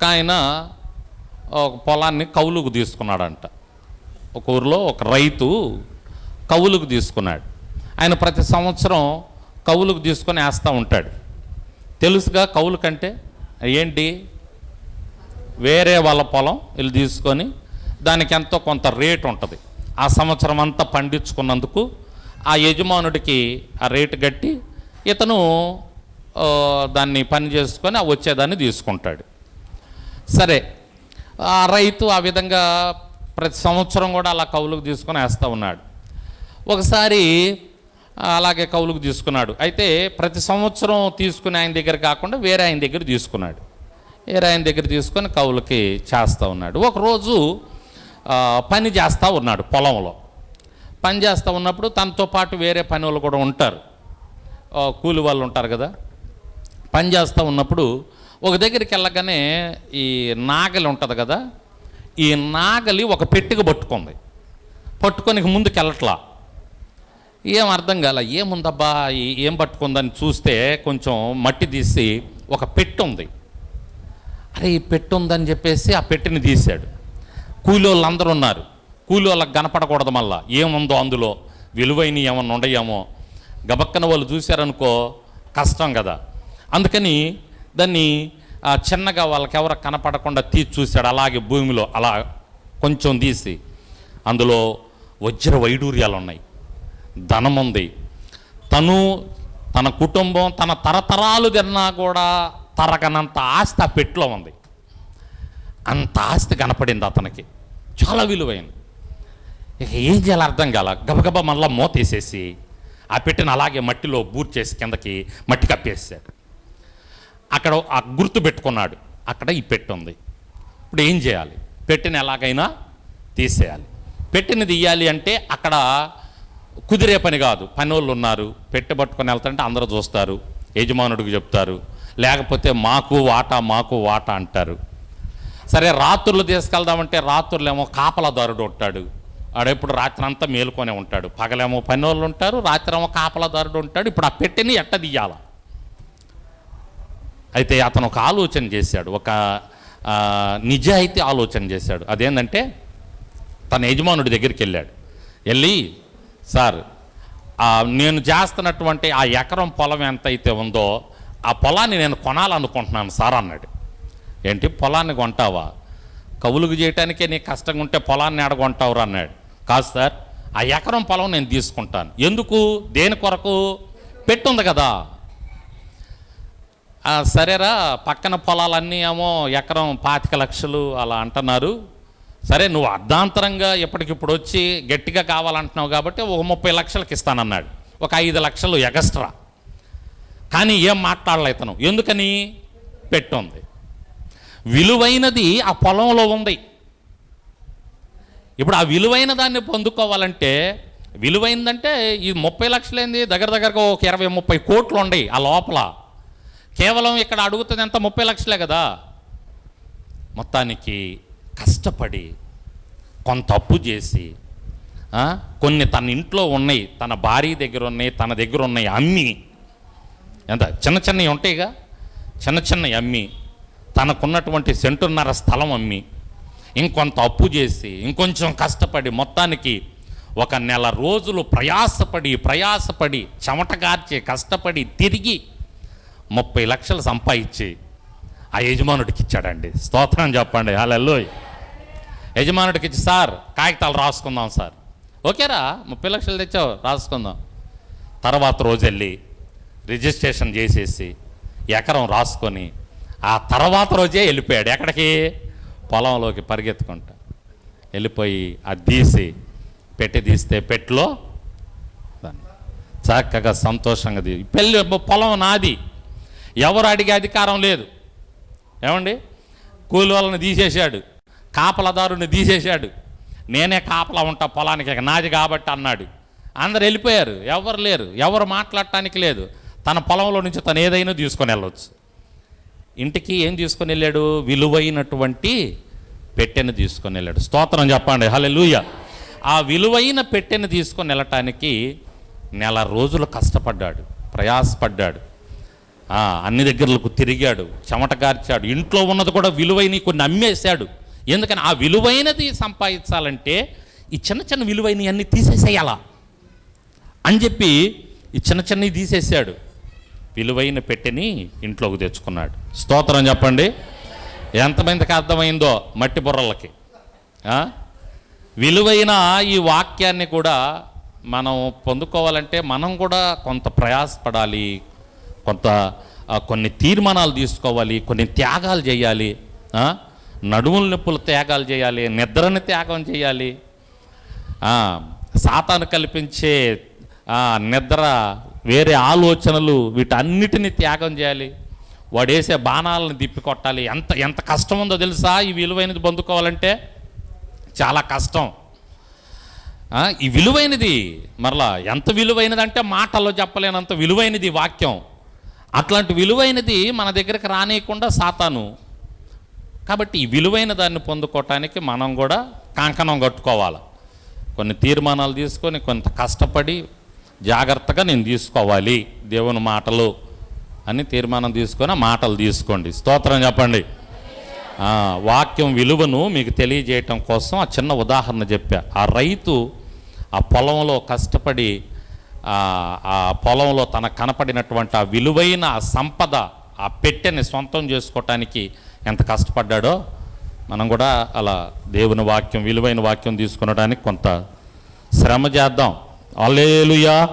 ఒక ఆయన ఒక పొలాన్ని కౌలుకు తీసుకున్నాడంట. ఒక ఊరిలో ఒక రైతు కవులుకు తీసుకున్నాడు. ఆయన ప్రతి సంవత్సరం కవులుకు తీసుకొని వేస్తూ ఉంటాడు. తెలుసుగా కౌలు కంటే ఏంటి? వేరే వాళ్ళ పొలం వీళ్ళు తీసుకొని దానికి ఎంతో కొంత రేట్ ఉంటుంది. ఆ సంవత్సరం అంతా పండించుకున్నందుకు ఆ యజమానుడికి ఆ రేటు కట్టి ఇతను దాన్ని పని చేసుకొని ఆ వచ్చేదాన్ని తీసుకుంటాడు. సరే ఆ రైతు ఆ విధంగా ప్రతి సంవత్సరం కూడా అలా కౌలుకు తీసుకొని వేస్తూ ఉన్నాడు. ఒకసారి అలాగే కౌలుకు తీసుకున్నాడు. అయితే ప్రతి సంవత్సరం తీసుకునే ఆయన దగ్గర కాకుండా వేరే ఆయన దగ్గర తీసుకున్నాడు. వేరే ఆయన దగ్గర తీసుకొని కౌలుకి చేస్తూ ఉన్నాడు. ఒకరోజు పని చేస్తూ ఉన్నాడు పొలంలో. పని చేస్తూ ఉన్నప్పుడు తనతో పాటు వేరే పని వాళ్ళు కూడా ఉంటారు. కూలి వాళ్ళు ఉంటారు కదా. పని చేస్తూ ఉన్నప్పుడు ఒక దగ్గరికి వెళ్ళగానే ఈ నాగలి ఉంటుంది కదా ఈ నాగలి ఒక పెట్టెకు పట్టుకుంది. పట్టుకొని ముందుకు వెళ్ళట్లా. ఏం అర్థం కాల ఏముందబ్బా ఏం పట్టుకుందని చూస్తే కొంచెం మట్టి తీసి ఒక పెట్టు ఉంది. అరే ఈ పెట్టు ఉందని చెప్పేసి ఆ పెట్టిని తీశాడు. కూలి అందరూ ఉన్నారు. కూలోళ్ళకి కనపడకూడదు మళ్ళా. ఏముందో అందులో? విలువైన ఏమన్నా ఉండయేమో గబక్కన వాళ్ళు చూశారనుకో కష్టం కదా. అందుకని దాన్ని చిన్నగా వాళ్ళకి ఎవరు కనపడకుండా తీసి చూశాడు. అలాగే భూమిలో అలా కొంచెం తీసి. అందులో వజ్ర వైడూర్యాలు ఉన్నాయి ధనం ఉంది. తను తన కుటుంబం తన తరతరాలు తిన్నా కూడా తరగనంత ఆస్తి ఆ పెట్టులో ఉంది. అంత ఆస్తి కనపడింది అతనికి. చాలా విలువైంది. ఇక ఏం చేయాలో అర్థం కాల. గబగబా మళ్ళా మూతేసేసి ఆ పెట్టిన అలాగే మట్టిలో బూర్చేసి కిందకి మట్టి కప్పేసాడు అక్కడ ఆ గుర్తు పెట్టుకున్నాడు. అక్కడ ఈ పెట్టె ఉంది. ఇప్పుడు ఏం చేయాలి? పెట్టిన ఎలాగైనా తీసేయాలి. పెట్టిన తీయాలి అంటే అక్కడ కుదిరే పని కాదు. పని వాళ్ళు ఉన్నారు. పెట్టె పట్టుకొని వెళ్తుంటే అందరూ చూస్తారు. యజమానుడికి చెప్తారు. లేకపోతే మాకు వాటా మాకు వాటా అంటారు. సరే రాత్రులు తీసుకెళ్దామంటే రాత్రులేమో కాపలదారుడు ఉంటాడు. ఆడెప్పుడు రాత్రి అంతా మేలుకొనే ఉంటాడు. పగలేమో పని వాళ్ళు ఉంటారు రాత్రి ఏమో కాపలాదారుడు ఉంటాడు. ఇప్పుడు ఆ పెట్టెని ఎట్ట తీయాలా? అయితే అతను ఒక ఆలోచన చేశాడు ఒక నిజాయితీ ఆలోచన చేశాడు. అదేంటంటే తన యజమానుడి దగ్గరికి వెళ్ళాడు. వెళ్ళి సార్ నేను చేస్తున్నటువంటి ఆ ఎకరం పొలం ఎంత అయితే ఉందో ఆ పొలాన్ని నేను కొనాలనుకుంటున్నాను సార్ అన్నాడు. ఏంటి పొలాన్ని కొంటావా? కవులుగు చేయటానికే నీకు కష్టంగా ఉంటే పొలాన్ని ఎడగొంటావురా అన్నాడు. కాదు సార్ ఆ ఎకరం పొలం నేను తీసుకుంటాను. ఎందుకు? దేని కొరకు? పెట్టుంది కదా. సరేరా పక్కన పొలాలన్నీ ఏమో ఎకరం పాతిక లక్షలు అలా అంటున్నారు. సరే నువ్వు అర్ధాంతరంగా ఎప్పటికిప్పుడు వచ్చి గట్టిగా కావాలంటున్నావు కాబట్టి ఒక ముప్పై లక్షలకి ఇస్తానన్నాడు. ఒక ఐదు లక్షలు ఎగస్ట్రా. కానీ ఏం మాట్లాడలే ఇతను. ఎందుకని? పెట్టుంది. విలువైనది ఆ పొలంలో ఉంది. ఇప్పుడు ఆ విలువైన దాన్ని పొందుకోవాలంటే విలువైందంటే ఈ ముప్పై లక్షలేంది? దగ్గర దగ్గరగా ఒక ఇరవై ముప్పై కోట్లు ఉన్నాయి ఆ లోపల. కేవలం ఇక్కడ అడుగుతుంది ఎంత? ముప్పై లక్షలే కదా. మొత్తానికి కష్టపడి కొంత అప్పు చేసి కొన్ని తన ఇంట్లో ఉన్నాయి తన భార్య దగ్గర ఉన్నాయి తన దగ్గర ఉన్నాయి అమ్మి. ఎంత? చిన్న చిన్నవి ఉంటాయిగా? చిన్న చిన్నవి అమ్మి. తనకున్నటువంటి సెంటున్నర స్థలం అమ్మి. ఇంకొంత అప్పు చేసి ఇంకొంచెం కష్టపడి మొత్తానికి ఒక నెల రోజులు ప్రయాసపడి ప్రయాసపడి చెమటగార్చి కష్టపడి తిరిగి ముప్పై లక్షలు సంపాదించి ఆ యజమానుడికి ఇచ్చాడండి. స్తోత్రం చెప్పండి. హలో యజమానుడికి ఇచ్చి సార్ కాగితాలు రాసుకుందాం సార్. ఓకేరా ముప్పై లక్షలు తెచ్చావు రాసుకుందాం. తర్వాత రోజు వెళ్ళి రిజిస్ట్రేషన్ చేసేసి ఎకరం రాసుకొని ఆ తర్వాత రోజే వెళ్ళిపోయాడు. ఎక్కడికి? పొలంలోకి పరిగెత్తుకుంటా. వెళ్ళిపోయి అది తీసి పెట్టి తీస్తే పెట్టులో చక్కగా సంతోషంగా తీ పెళ్ళి పొలం నాది. ఎవరు అడిగే అధికారం లేదు. ఏమండి? కూలి వాళ్ళని తీసేశాడు. కాపలదారుని తీసేశాడు. నేనే కాపలా ఉంటా పొలానికి నాది కాబట్టి అన్నాడు. అందరు వెళ్ళిపోయారు. ఎవరు లేరు. ఎవరు మాట్లాడటానికి లేదు. తన పొలంలో నుంచి తను ఏదైనా తీసుకొని వెళ్ళొచ్చు. ఇంటికి ఏం తీసుకొని వెళ్ళాడు? విలువైనటువంటి పెట్టెను తీసుకొని వెళ్ళాడు. స్తోత్రం చెప్పండి. హల్లెలూయ. ఆ విలువైన పెట్టెను తీసుకొని వెళ్ళటానికి నెల రోజులు కష్టపడ్డాడు. ప్రయాసపడ్డాడు. అన్ని దగ్గరలకు తిరిగాడు చెమటగార్చాడు ఇంట్లో ఉన్నది కూడా విలువైన కొన్ని అమ్మేశాడు ఎందుకని? ఆ విలువైనది సంపాదించాలంటే ఈ చిన్న చిన్న విలువైనవి అన్నీ తీసేసేయాలా? అని చెప్పి ఈ చిన్న చిన్నవి తీసేసాడు విలువైన పెట్టెని ఇంట్లోకి తెచ్చుకున్నాడు. స్తోత్రం చెప్పండి. ఎంతమందికి అర్థమైందో మట్టి బుర్రలకి. విలువైన ఈ వాక్యాన్ని కూడా మనం పొందుకోవాలంటే మనం కూడా కొంత ప్రయాసపడాలి కొంత కొన్ని తీర్మానాలు తీసుకోవాలి కొన్ని త్యాగాలు చేయాలి నడుముల నొప్పులు త్యాగాలు చేయాలి నిద్రని త్యాగం చేయాలి సాతాను కల్పించే నిద్ర వేరే ఆలోచనలు వీటన్నిటిని త్యాగం చేయాలి. వాడు వేసే బాణాలను దిప్పి కొట్టాలి. ఎంత ఎంత కష్టం ఉందో తెలుసా? ఈ విలువైనది పొందుకోవాలంటే చాలా కష్టం. ఈ విలువైనది మరలా ఎంత విలువైనది అంటే మాటల్లో చెప్పలేనంత విలువైనది ఈ వాక్యం. అట్లాంటి విలువైనది మన దగ్గరికి రానియకుండా సాతాను. కాబట్టి ఈ విలువైన దాన్ని పొందుకోవటానికి మనం కూడా కంకణం కట్టుకోవాలి. కొన్ని తీర్మానాలు తీసుకొని కొంత కష్టపడి జాగ్రత్తగా నేను తీసుకోవాలి దేవుని మాటలు అని తీర్మానం తీసుకొని ఆ మాటలు తీసుకోండి. స్తోత్రం చెప్పండి. వాక్యం విలువను మీకు తెలియజేయటం కోసం ఆ చిన్న ఉదాహరణ చెప్పా. ఆ రైతు ఆ పొలంలో కష్టపడి ఆ పొలంలో తన కనపడినటువంటి ఆ విలువైన ఆ సంపద ఆ పెట్టెని సొంతం చేసుకోవటానికి ఎంత కష్టపడ్డాడో మనం కూడా అలా దేవుని వాక్యం విలువైన వాక్యం తీసుకునడానికి కొంత శ్రమ చేద్దాం. అలేలుయా